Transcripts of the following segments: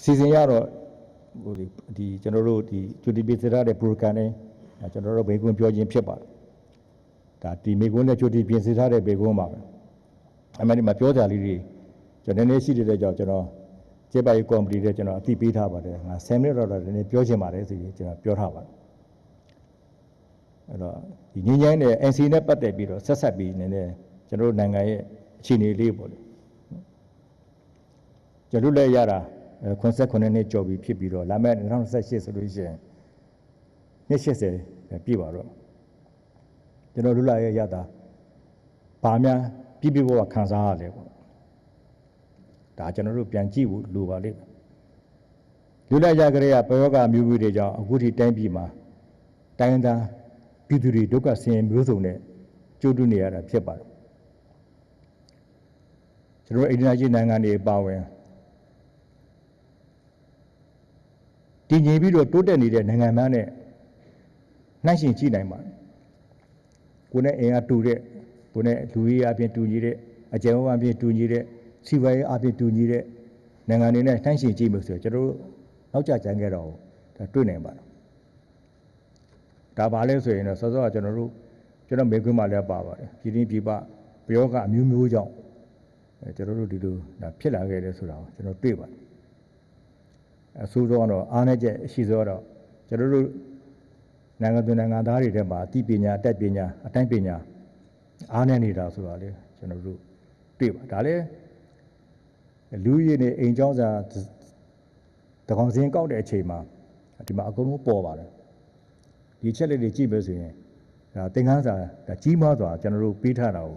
အစီအစဉ်ရတော့ဟိုဒီဒီကျွန်တော်တို့ဒီကျူတီပီစရတဲ့ program နဲ့အဲကျွန်တော်တို့ဘေကွန်းပြောခြင်းဖြစ်ပါတယ်ဒါဒီမေကွန်းနဲ့ကျူတီပြင်ဆင်ထားတဲ့ဘေကွန်းပါပဲအမှန်ဒီမှာပြောကြလေးတွေကျွန်တော်နည်းနည်းရှိတဲ့ကြောင့်ကျွန်တော်ကျေပါရီကော်မတီတဲ့ကျွန်တော်အသိပေးထားပါတယ်ငါ10မိနစ်တော့တော့နည်းနည်းပြောချင်ပါတယ်ဆိုပြီးကျွန်တော်ပြောထားပါတယ်အဲ့တော့ဒီငင်းငိုင်းတဲ့ NC နဲ့ပတ်သက်ပြီးတော့ဆက်ဆက်ပြီးနည်းနည်းကျွန်တော်တို့နိုင်ငံရဲ့အခြေအနေလေးပေါ့လေကျွန်တော်တို့လည်းရတာအဲ 89နှစ်ကျော်ပြီဖြစ်ပြီးတော့လာမယ့်2028ဆိုလို့ရှိရင်နှစ်80ပြည့်ပါတော့ကျွန်တော်တို့လည်းရတာဘာများပြည့်ပြည့်ဘဝခံစားရလဲပေါ့ဒါကျွန်တော်တို့ပြန်ကြည့်ဖို့လိုပါလိမ့်မယ်လူလိုက်ရကြတဲ့ပယောဂမျိုးမျိုးတွေကြောင့်အခုထိတိုင်းပြည်မှာတိုင်းရင်းသားပြည်သူတွေဒုက္ခဆင်းရဲမျိုးစုံနဲ့ကြိုးတူနေရတာဖြစ်ပါတယ်ကျွန်တော်တို့အိန္ဒိယကြီးနိုင်ငံတွေပါဝင် တည်ငြိမ်ပြီးတော့တိုးတက်နေတဲ့နိုင်ငံများနဲ့နှိုင်းယှဉ်ကြည့်နိုင်ပါတယ်။ကိုယ်နဲ့အင်အားတူတဲ့ကိုယ်နဲ့လူကြီးအပြင်တူညီတဲ့အကြံဝအပြင်တူညီတဲ့စီဝါရေးအပြင်တူညီတဲ့နိုင်ငံတွေနဲ့နှိုင်းယှဉ်ကြည့်လို့ဆိုရင်ကျွန်တော်တို့နောက်ကျကြံခဲ့တော့ဒါတွေ့နိုင်ပါတယ်။ဒါပါလဲဆိုရင်တော့စောစောကကျွန်တော်တို့ကျွန်တော်မေခွန်းမှလည်းပါပါတယ်။ပြည်တွင်းပြည်ပပယောဂအမျိုးမျိုးကြောင့်အဲကျွန်တော်တို့ဒီလိုဒါဖြစ်လာခဲ့တယ်ဆိုတာကိုကျွန်တော်တွေ့ပါတယ်။ အဆိုးဆုံးတော့အားနည်းချက်ရှိဆုံးတော့ကျွန်တော်တို့နိုင်ငံသူနိုင်ငံသားတွေထဲမှာအသိပညာအတတ်ပညာအတိုင်းပညာအားနည်းနေတာဆိုတာလေကျွန်တော်တို့တွေ့ပါဒါလည်းလူရည်နဲ့အိမ်ကျောင်းစာတကောင်စင်းကောက်တဲ့အချိန်မှာဒီမှာအကုန်လုံးပေါ်ပါတယ်ဒီချက်လေးတွေကြည့်မယ်ဆိုရင်ဒါသင်ခန်းစာဒါကြီးမားစွာကျွန်တော်တို့ပေးထားတာကို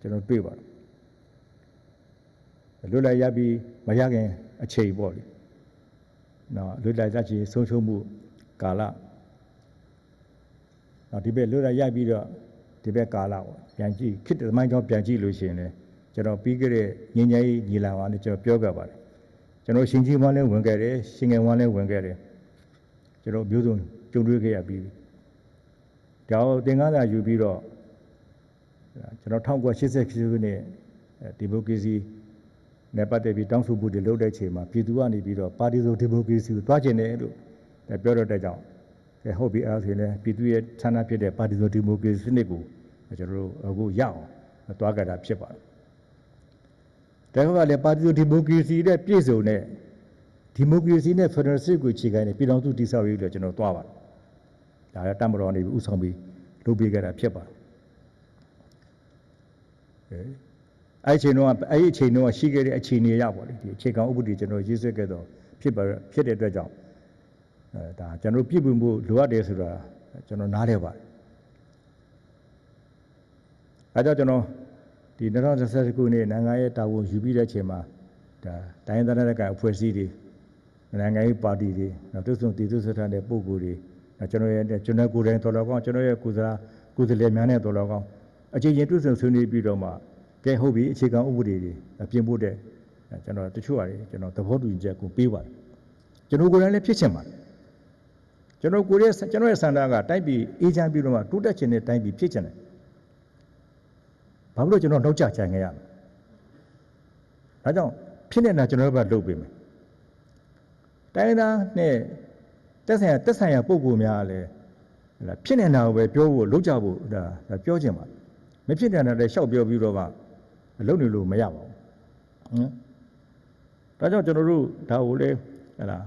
ကျွန်တော်တွေ့ပါတယ် လွတ်လပ်ရပြီးမရခင်အချိန်ပေါ့လေနော်လွတ်လပ်ရချင်ဆုံးရှုံးမှုကာလနော်ဒီဘက်လွတ်လပ်ရပြီးတော့ဒီဘက်ကာလပေါ့ပြန်ကြည့်ခစ်တဲ့သမိုင်းကြောင်းပြန်ကြည့်လို့ရှိရင်လည်းကျွန်တော်ပြီးခဲ့တဲ့ငញ្ញကြီးညီလာပါနဲ့ကျွန်တော်ပြောခဲ့ပါတယ်ကျွန်တော်ရှင်ကြီးဝမ်းလည်းဝင်ခဲ့တယ်ရှင်ငယ်ဝမ်းလည်းဝင်ခဲ့တယ်ကျွန်တော်မျိုးစုံကြုံတွေ့ခဲ့ရပြီးပြီဒါတော့သင်္ကန်းစာယူပြီးတော့ကျွန်တော်1988ခုနှစ်ဒီမိုကရေစီ နဲ့ပတ်သက်ပြီးတောင်းဆိုမှုတွေလုပ်တဲ့အချိန်မှာပြည်သူကနေပြီးတော့ပါတီစုဒီမိုကရေစီကိုတွားကျင်တယ်လို့ပြောတော့တဲ့ကြောင့်ကဲဟုတ်ပြီအဲ့ဒါဆိုရင်လည်းပြည်သူရဲ့ဌာနဖြစ်တဲ့ပါတီစုဒီမိုကရေစီစနစ်ကိုကျွန်တော်တို့အခုရအောင်တွားကြတာဖြစ်ပါတယ်။ဒါကလည်းပါတီစုဒီမိုကရေစီနဲ့ပြည့်စုံတဲ့ဒီမိုကရေစီနဲ့ဖက်ဒရယ်စစ်ကိုခြေခံတဲ့ပြည်ထောင်စုတည်ဆောက်ရေးလို့ကျွန်တော်တွားပါတယ်။ဒါကတမတော်နေပြီးဥဆောင်ပြီးလုပ်ပေးကြတာဖြစ်ပါတယ်။အဲ အဲ့ဒီအချိန်တော့အဲ့ဒီအချိန်တော့ရှိခဲ့တဲ့အခြေအနေရပါလေဒီအခြေခံဥပဒေကျွန်တော်ရေးဆွဲခဲ့တော့ဖြစ်ပါဖြစ်တဲ့အတွက်ကြောင့်အဲဒါကျွန်တော်ပြည့်ပွင့်မှုလိုအပ်တယ်ဆိုတာကျွန်တော်နားလဲပါတယ်အဲကြောင့်ကျွန်တော်ဒီ2020ခုနှစ်နိုင်ငံရဲ့တာဝန်ယူပြီးတဲ့အချိန်မှာဒါတိုင်းဒေသနဲ့ကအဖွဲ့အစည်းတွေနိုင်ငံရေးပါတီတွေနောက်သူ့ဆုံတည်သူဆွထားတဲ့ပုဂ္ဂိုလ်တွေနောက်ကျွန်တော်ရဲ့ကျွန်တော်ကိုယ်တိုင်တော်တော်ကောင်းကျွန်တော်ရဲ့ကုစားကုသလေများနဲ့တော်တော်ကောင်းအချင်းချင်းတွေ့ဆုံဆွေးနွေးပြီးတော့မှ ကဲဟုတ်ပြီအခြေခံဥပဒေတွေပြင်ဖို့တဲ့ကျွန်တော်တချို့ဟာတွေကျွန်တော်သဘောတူညီချက်ကိုပေးပါတယ်ကျွန်တော်ကိုယ်တိုင်လည်းဖြစ်ချင်ပါတယ်ကျွန်တော်ကိုယ်ရဲ့ကျွန်တော်ရဲ့ဆန္ဒကတိုက်ပြီးအေးချမ်းပြီးတော့မှတိုးတက်ချင်တဲ့တိုင်းပြည်ဖြစ်ချင်တယ်ဘာလို့ကျွန်တော်နှုတ်ကြချင်ခဲ့ရမလဲဒါကြောင့်ဖြစ်နေတာကျွန်တော်တို့ကလုပ်ပေးမယ်တိုင်းသားနဲ့တက်ဆိုင်ရာတက်ဆိုင်ရာပုံကူများလည်းဖြစ်နေတာကိုပဲပြောဖို့လုပ်ကြဖို့ဒါပြောချင်ပါတယ်မဖြစ်နေတာလည်းရှောက်ပြောပြီးတော့မှအ လုပ်နေလို့မရပါဘူးဟမ်ဒါကြောင့်ကျွန်တော်တို့ဒါကိုလေဟဲ့လား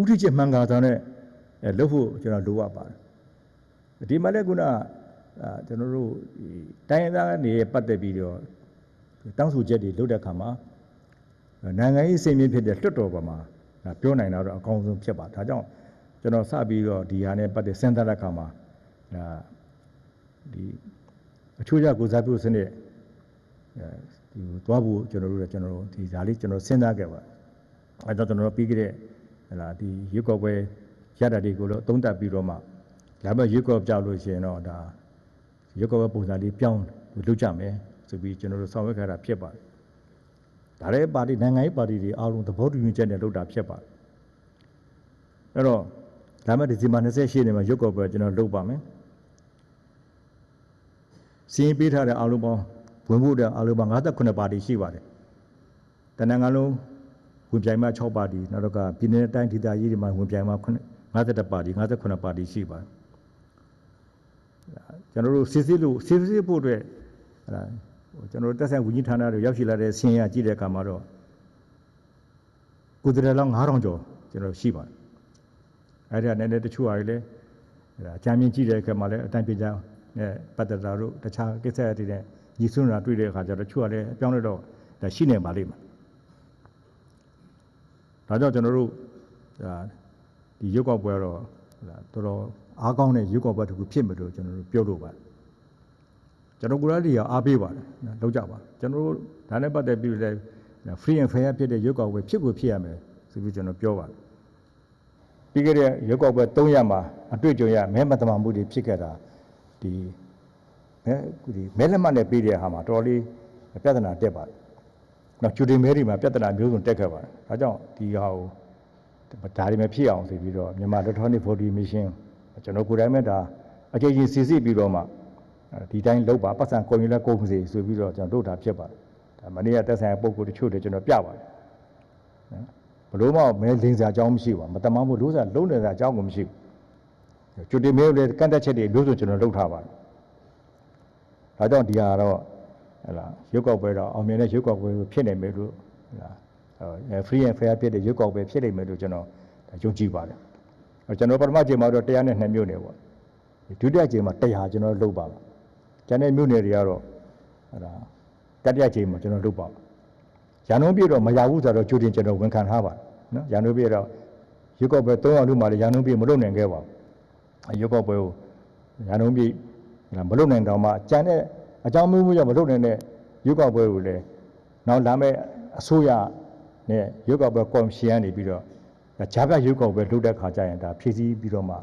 ဥထိချက်မှန်ကန်တာနဲ့အဲလုပ်ဖို့ကျွန်တော်လိုအပ်ပါတယ်ဒီမှာလည်းခုနအာကျွန်တော်တို့ဒီတိုင်းရင်းသားနေပတ်သက်ပြီးတော့တောင်းဆိုချက်တွေလုပ်တဲ့အခါမှာနိုင်ငံရေးစိတ်မြင့်ဖြစ်တဲ့လွှတ်တော်ပေါ်မှာပြောနိုင်တာတော့အကောင်းဆုံးဖြစ်ပါဒါကြောင့်ကျွန်တော်စပြီးတော့ဒီဟာနဲ့ပတ်သက်စဉ်းစားတဲ့အခါမှာဒါဒီအချို့ကြကိုစားပြုစနစ်အဲ ဒီသွားဖို့ကျွန်တော်တို့လည်းကျွန်တော်တို့ဒီဇာလေးကျွန်တော်စဉ်းစားခဲ့ပါအဲတော့ကျွန်တော်ပြီးခဲ့တဲ့ဟလာဒီရွက်ကော့ပွဲရတာတွေကိုတော့သုံးသပ်ပြီးတော့မှဒါပေမဲ့ရွက်ကော့ကြောက်လို့ရှိရင်တော့ဒါရွက်ကော့ပွဲပုံစံလေးပြောင်းလုပ်ကြမယ်ဆိုပြီးကျွန်တော်တို့ဆောင်ရွက်ခဲ့တာဖြစ်ပါတယ်ဒါလည်းပါတီနိုင်ငံရေးပါတီတွေအားလုံးသဘောတူညီချက်နဲ့လုပ်တာဖြစ်ပါတယ်အဲ့တော့ဒါမှဒီဇင်ဘာ28ရက်နေ့မှာရွက်ကော့ပွဲကျွန်တော်လုပ်ပါမယ်စီရင်ပေးထားတဲ့အားလုံးပေါင်း ဝင်ဖို့တဲ့အားလုံးပေါင်း58ပါတီရှိပါတယ်တနင်္ဂနွေလုံးဝင်ပြိုင်မှာ6ပါတီနောက်တော့ကပြည်내တိုင်းဒေသကြီးတွေမှာဝင်ပြိုင်မှာ50ပါတီ58ပါတီရှိပါတယ်ကျွန်တော်တို့စစ်စစ်လို့စစ်စစ်ဖို့အတွက်ဟလာဟိုကျွန်တော်တို့တက်ဆိုင်ဝန်ကြီးဌာနတွေရောက်ရှိလာတဲ့ဆင်းရကြည့်တဲ့အခါမှာတော့ကိုယ်တည်းလောင်း9000ကျော်ကျွန်တော်ရှိပါတယ်အဲ့ဒါနဲ့လည်းတချို့ဟာတွေလည်းဟလာအကြမ်းမြင့်ကြည့်တဲ့အခါမှာလည်းအတိုင်းပြကြနဲ့ပတ်သက်တာတို့တခြားကိစ္စတွေနဲ့ ညီစွန်းတာတွေ့တဲ့အခါကျတော့တချို့ကလည်းအပြောင်းလဲတော့ဒါရှိနေပါလိမ့်မယ်ဒါကြောင့်ကျွန်တော်တို့ဒါဒီရုပ်ောက်ပွဲတော့ဟလာတော်တော်အားကောင်းတဲ့ရုပ်ောက်ပွဲတစ်ခုဖြစ်မယ်လို့ကျွန်တော်တို့ပြောလို့ပါတယ်ကျွန်တော်ကလည်းဒီအားပေးပါတယ်နော်လောက်ကြပါကျွန်တော်တို့ဒါနဲ့ပတ်သက်ပြီးလည်း free and fair ဖြစ်တဲ့ရုပ်ောက်ပွဲဖြစ်ကိုဖြစ်ရမယ်ဆိုပြီးကျွန်တော်ပြောပါတယ်ပြီးခဲ့တဲ့ရုပ်ောက်ပွဲ3ရက်မှာအတွေ့အကြုံရမဲမတမာမှုတွေဖြစ်ခဲ့တာဒီ မဲဒီမဲလက်မှတ်နဲ့ပြီးတဲ့ဟာမှာတော်တော်လေးပြဿနာတက်ပါတယ်နော်ကျူတင်မဲတွေမှာပြဿနာမျိုးစုံတက်ခဲ့ပါတယ်ဒါကြောင့်ဒီဟာကိုဒါတွေမဖြစ်အောင်ဆိုပြီးတော့မြန်မာ electronic voting machine ကျွန်တော်ကိုယ်တိုင်မဲ့ဒါအကြိမ်ကြီးစစ်စစ်ပြီးတော့မှဒီတိုင်းလောက်ပါပတ်စံကုန်ရင်လည်းကုန်ပါစေဆိုပြီးတော့ကျွန်တော်တို့ဒါဖြစ်ပါတယ်ဒါမနေ့ကတက်ဆိုင်ပုံကိုတချို့တွေကျွန်တော်ပြပါတယ်နော်ဘလို့မှမဲလင်းစရာအကြောင်းမရှိပါဘူးမတမန်ဘူးလို့စရာလုံးနေစရာအကြောင်းကိုမရှိဘူးကျွတ်တင်မဲလည်းကန့်တက်ချက်တွေမျိုးစုံကျွန်တော်လုပ်ထားပါတယ် ဒါကြောင့်ဒီဟာတော့ဟလာရုပ်ောက်ပွဲတော့အောင်မြင်တဲ့ရုပ်ောက်ပွဲဖြစ်နိုင်မယ်လို့ဟလာ free and fair ဖြစ်တဲ့ရုပ်ောက်ပွဲဖြစ်နိုင်မယ်လို့ကျွန်တော်ယုံကြည်ပါတယ်ကျွန်တော်ပထမချိန်မှာတော့102မြို့နယ်ပေါ့ဒုတိယချိန်မှာ100ကျွန်တော်လုပ်ပါမယ်ကျန်တဲ့မြို့နယ်တွေကတော့ဟလာတတိယချိန်မှာကျွန်တော်လုပ်ပါမယ်ရန်ကုန်ပြည်တော့မရဘူးဆိုတော့ကြိုတင်ကျွန်တော်ဝန်ခံထားပါတယ်နော်ရန်ကုန်ပြည်တော့ရုပ်ောက်ပွဲ300လို့မှလည်းရန်ကုန်ပြည်မလုပ်နိုင်ခဲ့ပါဘူးရုပ်ောက်ပွဲကိုရန်ကုန်ပြည် မလုပ်နိုင်တော့မှကျန်တဲ့အကြောင်းမျိုးမျိုးကြောင့်မလုပ်နိုင်တဲ့ရုပ်ောက်ပွဲကိုလည်းနောက်လာမဲ့အစိုးရနဲ့ရုပ်ောက်ပွဲကော်မရှင်ကနေပြီးတော့ဒါဂျာပြရုပ်ောက်ပွဲလုပ်တဲ့ခါကျရင်ဒါဖြည့်ဆည်းပြီးတော့မှ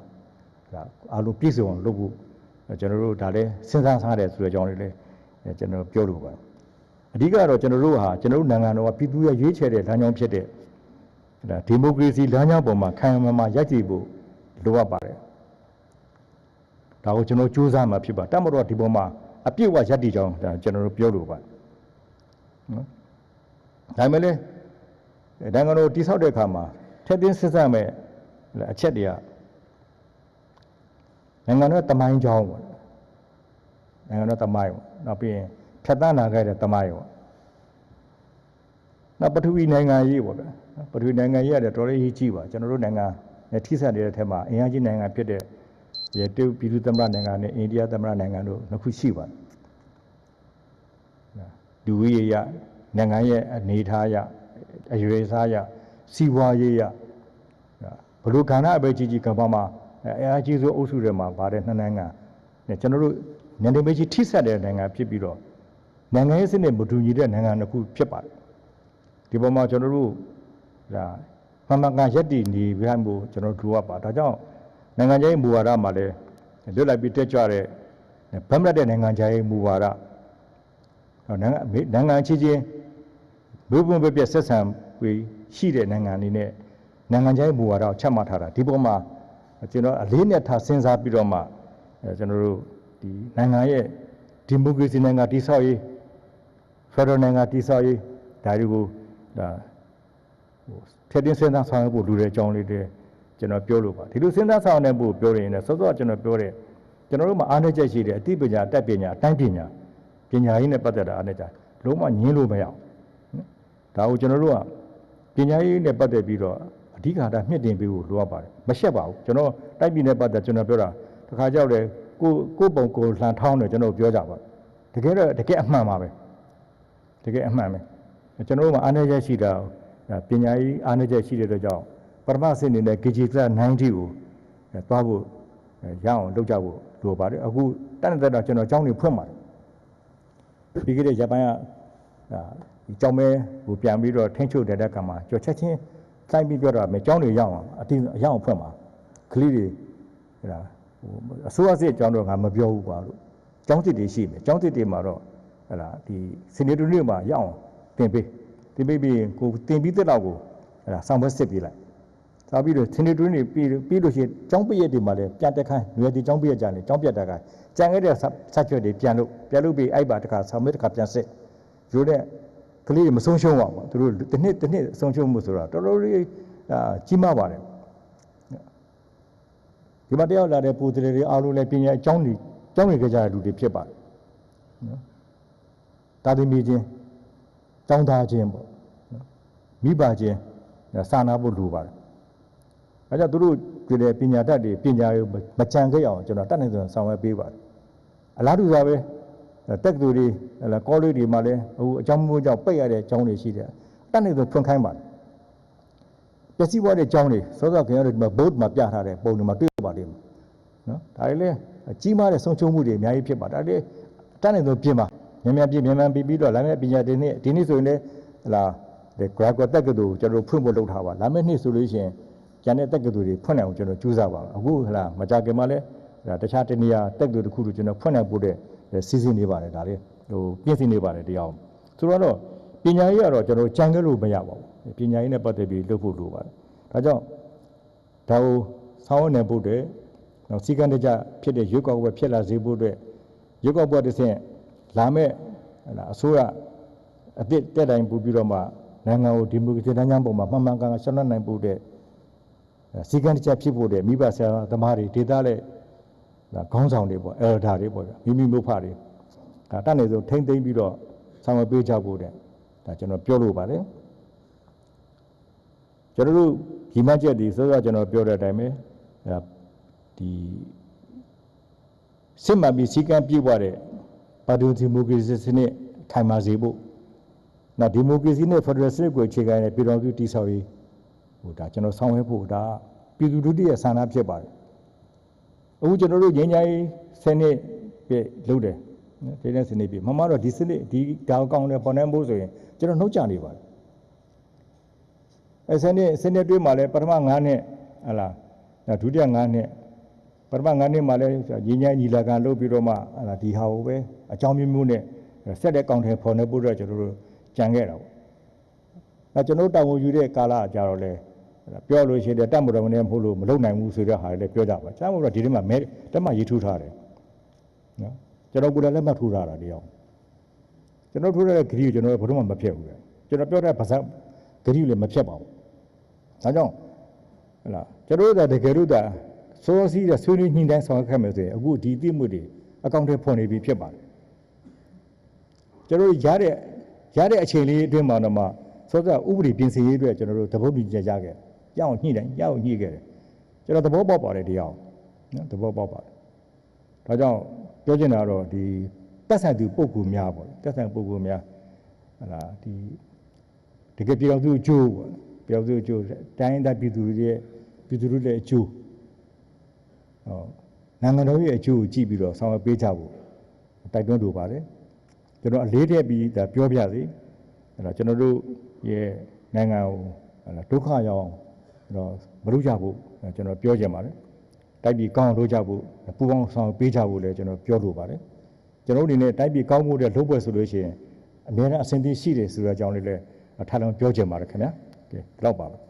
ဒါအားလုံးပြည့်စုံအောင်လုပ်ဖို့ကျွန်တော်တို့ဒါလည်းစဉ်းစားထားတယ်ဆိုတဲ့အကြောင်းလေးလည်းကျွန်တော်ပြောလိုပါတယ်အဓိကတော့ကျွန်တော်တို့ဟာကျွန်တော်တို့နိုင်ငံတော်ကပြည်သူရဲ့ရွေးချယ်တဲ့လမ်းကြောင်းဖြစ်တဲ့ဒါဒီမိုကရေစီလမ်းကြောင်းပေါ်မှာခံမှမှရိုက်ကြည့်ဖို့လိုအပ်ပါတယ် ဒါကိုကျွန်တော်စူးစမ်းမှာဖြစ်ပါတတ်မတော်ဒီပေါ်မှာအပြည့်အဝရက်တည်ကြောင်းဒါကျွန်တော်တို့ပြောလိုပါတယ်နော်ဒါမှလည်းနိုင်ငံတော်တိဆောက်တဲ့အခါမှာထက်သွင်းစစ်စပ်မဲ့အချက်တွေကနိုင်ငံတော်တမိုင်းကြောင်းပေါ့နိုင်ငံတော်တမိုင်းပေါ့နောက်ပြီးရင်ဖြတ်သန်းလာခဲ့တဲ့တမိုင်းပေါ့နောက်ပထဝီနိုင်ငံရေးပေါ့ဗျာပထဝီနိုင်ငံရေးရတယ်တော်တော်လေးကြီးပါကျွန်တော်တို့နိုင်ငံနဲ့ထိစပ်နေတဲ့ထက်မှာအင်အားကြီးနိုင်ငံဖြစ်တဲ့ ရတုပြည်သူ့သမ္မတနိုင်ငံနဲ့အိန္ဒိယသမ္မတနိုင်ငံတို့နှစ်ခုရှိပါတယ်လူဝေးရနိုင်ငံရဲ့အနေအထားရအရွယ်စားရစီးပွားရေးရဘလို့ကဏ္ဍအပဲကြီးကြီးကမ္ဘာမှာအဲအားကြီးဆုံးအုပ်စုတွေမှာဗါတဲ့နှစ်နိုင်ငံနဲ့ကျွန်တော်တို့နိုင်ငံမေးကြီးထိစပ်တဲ့နိုင်ငံဖြစ်ပြီးတော့နိုင်ငံရေးစနစ်မတူညီတဲ့နိုင်ငံတစ်ခုဖြစ်ပါတယ်ဒီပေါ်မှာကျွန်တော်တို့ဒါမှန်မှန်ကန်ရက်တည်နေပြမှုကျွန်တော်တို့ရပါဒါကြောင့် နိုင်ငံရေးမူဝါဒမှာလည်းလွတ်လပ်ပြီးတက်ကြွတဲ့ဗတ်မတ်တဲ့နိုင်ငံရေးမူဝါဒနိုင်ငံနိုင်ငံချင်းချင်းဘုဘုံပြပြဆက်ဆံပြီးရှိတဲ့နိုင်ငံအနေနဲ့နိုင်ငံခြားမူဝါဒကိုချမှတ်ထားတာဒီပေါ်မှာကျွန်တော်အလေးနဲ့ထားစဉ်းစားပြီးတော့မှအဲကျွန်တော်တို့ဒီနိုင်ငံရဲ့ဒီမိုကရေစီနိုင်ငံတည်ဆောက်ရေးဖက်ဒရယ်နိုင်ငံတည်ဆောက်ရေးဒါတွေကိုဒါဟိုထက်တင်စဉ်းစားဆောင်ရွက်ဖို့လူတွေအကြောင်းလေးတွေ ကျွန်တော်ပြောလို့ပါဒီလိုစဉ်းစားဆောင်ရွက်ဖို့ပြောရရင်လည်းစောစောကျွန်တော်ပြောတဲ့ကျွန်တော်တို့မှာအားနည်းချက်ရှိတယ်အသိပညာအတတ်ပညာအတိုင်းပညာပညာရေးနဲ့ပတ်သက်တာအားနည်းချက်လုံးဝညင်းလို့မရအောင်ဒါကိုကျွန်တော်တို့ကပညာရေးနဲ့ပတ်သက်ပြီးတော့အဓိကတာမြင့်တင်ပေးဖို့လိုအပ်ပါတယ်မရှက်ပါဘူးကျွန်တော်တိုက်ပြည်နဲ့ပတ်သက်ကျွန်တော်ပြောတာတခါကြောက်တယ်ကိုကိုပုံကိုလှန်ထောင်းတယ်ကျွန်တော်ပြောကြပါတကယ်တော့တကယ်အမှန်ပါပဲတကယ်အမှန်ပဲကျွန်တော်တို့မှာအားနည်းချက်ရှိတာပညာရေးအားနည်းချက်ရှိတဲ့အတွက်ကြောင့် ပထမဆင့်အနေနဲ့ KG class 90ကိုသွားဖို့ရအောင်လုပ်ကြဖို့လိုပါတယ်အခုတက်တဲ့တော့ကျွန်တော်အကြောင်းတွေဖွင့်ပါတယ်ပြီးခဲ့တဲ့ရပိုင်းကဒီကြောင်မဲကိုပြန်ပြီးတော့ထိန်းချုပ်တဲ့တဲ့ကံမှာကြော်ချက်ချင်းတိုင်းပြီးပြောတာမယ်ကျောင်းတွေရောက်အောင်အတင်းအရောက်ဖွင့်ပါကလေးတွေဟဲ့လားဟိုအစိုးရစစ်ကျောင်းတော့ငါမပြောဘူးကွာလို့ကျောင်းစစ်တွေရှိမယ်ကျောင်းစစ်တွေမှာတော့ဟဲ့လားဒီစနေတူနေ့မှာရောက်အောင်တင်ပေးတင်ပေးပြီးကိုတင်ပြီးတဲ့တော့ကိုဟဲ့လားဆောင်ဘက်စစ်ပေးလိုက် စားပြီးတော့စနေတူနေ့ပြီးပြီးလို့ရှိရင်ကျောင်းပိရက်တွေမှာလည်းပြန်တက်ခိုင်းရွယ်တီကျောင်းပိရက်ကြတယ်ကျောင်းပြတ်တက်ခိုင်းကြံခဲ့တဲ့ဆက်ချက်တွေပြန်လို့ပြန်လို့ပြီးအဲ့ပါတခါဆောင်မတစ်ခါပြန်စစ်ရိုးတဲ့ကလေးတွေမဆုံးရှုံးပါဘူးသူတို့တစ်နှစ်တစ်နှစ်ဆုံးရှုံးမှုဆိုတာတော်တော်လေးအာကြီးမားပါတယ်ဒီမှာတယောက်လာတဲ့ပူတရေတွေအားလုံးလည်းပညာအကြောင်းတွေကျောင်းတွေကြကြတဲ့လူတွေဖြစ်ပါတယ်နော်တာသမီချင်းကျောင်းသားချင်းပေါ့နော်မိဘချင်းစာနာဖို့လိုပါတယ် အဲကြောင့်သူတို့ဒီလေပညာတတ်တွေပညာကိုမကြံခဲ့အောင်ကျွန်တော်တတ်နိုင်စွာဆောင်ရွက်ပေးပါတယ်အလားတူစွာပဲတက်ကတူတွေဟလာကောလိပ်တွေမှာလည်းဟိုအကြောင်းမျိုးကြောင့်ပိတ်ရတဲ့အကြောင်းတွေရှိတယ်တတ်နိုင်စွာဖွင့်ခိုင်းပါတယ်ပျက်စီးသွားတဲ့အကြောင်းတွေစောစောခင်ဗျားတို့ဒီမှာဘုတ်မှာပြထားတဲ့ပုံတွေမှာတွေ့ပါလိမ့်မယ်နော်ဒါတွေလည်းကြီးမားတဲ့ဆုံးရှုံးမှုတွေအများကြီးဖြစ်ပါတယ်ဒါတွေတတ်နိုင်စွာပြင်ပါမြန်မြန်ပြင်မြန်မြန်ပြီးပြီးတော့လာမယ့်ပညာဒီနေ့ဒီနေ့ဆိုရင်လည်းဟလာဒီ graduate တက်ကတူကျွန်တော်တို့ဖွင့်ဖို့လုပ်ထားပါလာမယ့်နှစ်ဆိုလို့ရှိရင် ကျန်တဲ့တက္ကသိုလ်တွေဖွင့်နိုင်အောင်ကျွန်တော်ကြိုးစားပါမယ်အခုဟလာမကြခင်မှာလဲဒါတခြားတနေရာတက္ကသိုလ်တစ်ခုလိုကျွန်တော်ဖွင့်နိုင်ဖို့တဲ့စီစဉ်နေပါတယ်ဒါလေးဟိုပြင်ဆင်နေပါတယ်တရားအောင်ဆိုတော့ပညာရေးကတော့ကျွန်တော်ကြံခဲ့လို့မရပါဘူးပညာရေးနဲ့ပတ်သက်ပြီးလုပ်ဖို့လိုပါတယ်ဒါကြောင့်ဒါကိုဆောင်းရနေဖို့တဲ့နောက်စီကံတကြဖြစ်တဲ့ရွေးကောက်ပွဲဖြစ်လာစေဖို့အတွက်ရွေးကောက်ပွဲတစ်ဆင့်လာမဲ့ဟလာအစိုးရအစ်စ်တက်တိုင်းပူပြီးတော့မှနိုင်ငံကိုဒီမိုကရေစီတန်းချမ်းပုံမှာမှန်မှန်ကန်ကန်ရှင်းနိုင်ဖို့တဲ့ စီကံတစ်ချက်ဖြစ်ဖို့တဲ့မိဘဆရာသမားတွေဒေသလက်ဒါခေါင်းဆောင်တွေပေါ့အဲဒါတွေပေါ့ဗျာမိမိမုတ်ဖတွေဒါတတ်နေဆိုထိမ့်သိမ့်ပြီးတော့ဆောင်ရွက်ပေးကြဖို့တဲ့ဒါကျွန်တော်ပြောလို့ပါတယ်ကျွန်တော်တို့ဒီမှတ်ချက်ဒီစောစောကျွန်တော်ပြောတဲ့အတိုင်းပဲဒါဒီစစ်မှန်ပြီးစီကံပြည့်ဝတဲ့ပါတီဒီမိုကရေစီစနစ်ထိုင်မာစေဖို့နောက်ဒီမိုကရေစီနဲ့ဖက်ဒရယ်စနစ်ကိုအခြေခံတဲ့ပြည်တော်စုတည်ဆောက်ရေး ဟိုဒါကျွန်တော်ဆောင်ရွက်ဖို့ဒါပြည်သူလူထုရဲ့ဆန္ဒဖြစ်ပါတယ်အခုကျွန်တော်တို့ငြိမ်းချမ်းရေးစနစ်ပြလုပ်တယ်နော်ဒီနေ့စနစ်ပြမမတော့ဒီစနစ်ဒီဒါအကောင့်နဲ့ပေါ်နေဖို့ဆိုရင်ကျွန်တော်နှုတ်ကြနေပါတယ်အဲစနစ်စနစ်တွေးမှာလဲပထမ9နှစ်ဟလာဒုတိယ9နှစ်ပထမ9နှစ်မှာလဲငြိမ်းချမ်းညီလာခံလုပ်ပြီးတော့မှဟလာဒီဟာကိုပဲအကြောင်းမျိုးမျိုးနဲ့ဆက်တဲ့ကောင်ထဲပေါ်နေဖို့တော့ကျွန်တော်တို့ကြံခဲ့တာပေါ့။အဲကျွန်တော်တို့တာဝန်ယူတဲ့ကာလအကြတော့လေ ပြောလို့ရှိရင်တတ်မတော်မနေမဟုတ်လို့မလုပ်နိုင်ဘူးဆိုတဲ့ဟာတွေလည်းပြောကြပါ။ကျွန်တော်တို့ကဒီထဲမှာမဲတက်မှရေးထူးထားတယ်။နော်။ကျွန်တော်ကိုယ်လည်းလက်မှတ်ထိုးထားတာတရား။ကျွန်တော်ထိုးတဲ့ဂရီကိုကျွန်တော်ဘယ်တော့မှမဖြတ်ဘူးလေ။ကျွန်တော်ပြောတဲ့ဗဇက်ဂရီကိုလည်းမဖြတ်ပါဘူး။ဒါကြောင့်ဟလာကျွန်တော်တို့ကတကယ်လို့ဒါစောစီးတဲ့ဆွေးနွေးညှိနှိုင်းဆောင်ရွက်ခဲ့မယ်ဆိုရင်အခုဒီတိမှုတွေအကောင့်ထဲဖွင့်နေပြီဖြစ်ပါတယ်။ကျွန်တော်တို့ရတဲ့ရတဲ့အချိန်လေးအတွင်းမှာတော့မှစောစောဥပဒေပြင်ဆင်ရေးအတွက်ကျွန်တော်တို့သဘောတူညီချက်ရခဲ့ ရအောင်ညှိတယ်ရအောင်ညှိခဲ့တယ်ကျွန်တော်သဘောပေါက်ပါတယ်တရားနော်သဘောပေါက်ပါတယ်ဒါကြောင့်ပြောချင်တာကတော့ဒီတက်ဆိုင်သူပုံကူများပေါ့တက်ဆိုင်ပုံကူများဟလာဒီတကယ်ပြောင်းသူအကျိုးပေါ့ပြောင်းသူအကျိုးတိုင်းဒေသပြည်သူတွေရဲ့ပြည်သူတွေရဲ့အကျိုးဟောနိုင်ငံတော်ရဲ့အကျိုးကိုကြည့်ပြီးတော့ဆောင်ရွက်ပေးကြဖို့တိုက်တွန်းလိုပါတယ်ကျွန်တော်အလေးထည့်ပြီးဒါပြောပြစီအဲ့တော့ကျွန်တော်တို့ရဲ့နိုင်ငံကိုဟလာဒုက္ခရောက်အောင် တော့မလုပ်ကြဘူးကျွန်တော်ပြောချင်ပါတယ်တိုက်ပြီးကောင်းအောင်လုပ်ကြဖို့ပူပေါင်းဆောင်ပေးကြဖို့လည်းကျွန်တော်ပြောလိုပါတယ်ကျွန်တော်တို့အနေနဲ့တိုက်ပြီးကောင်းဖို့တဲ့လုပ်ပွဲဆိုလို့ရှိရင်အများနဲ့အဆင်သင့်ရှိတယ်ဆိုတဲ့အကြောင်းလေးလည်းထပ်လောင်းပြောချင်ပါတယ်ခင်ဗျာကဲဒီလောက်ပါပဲ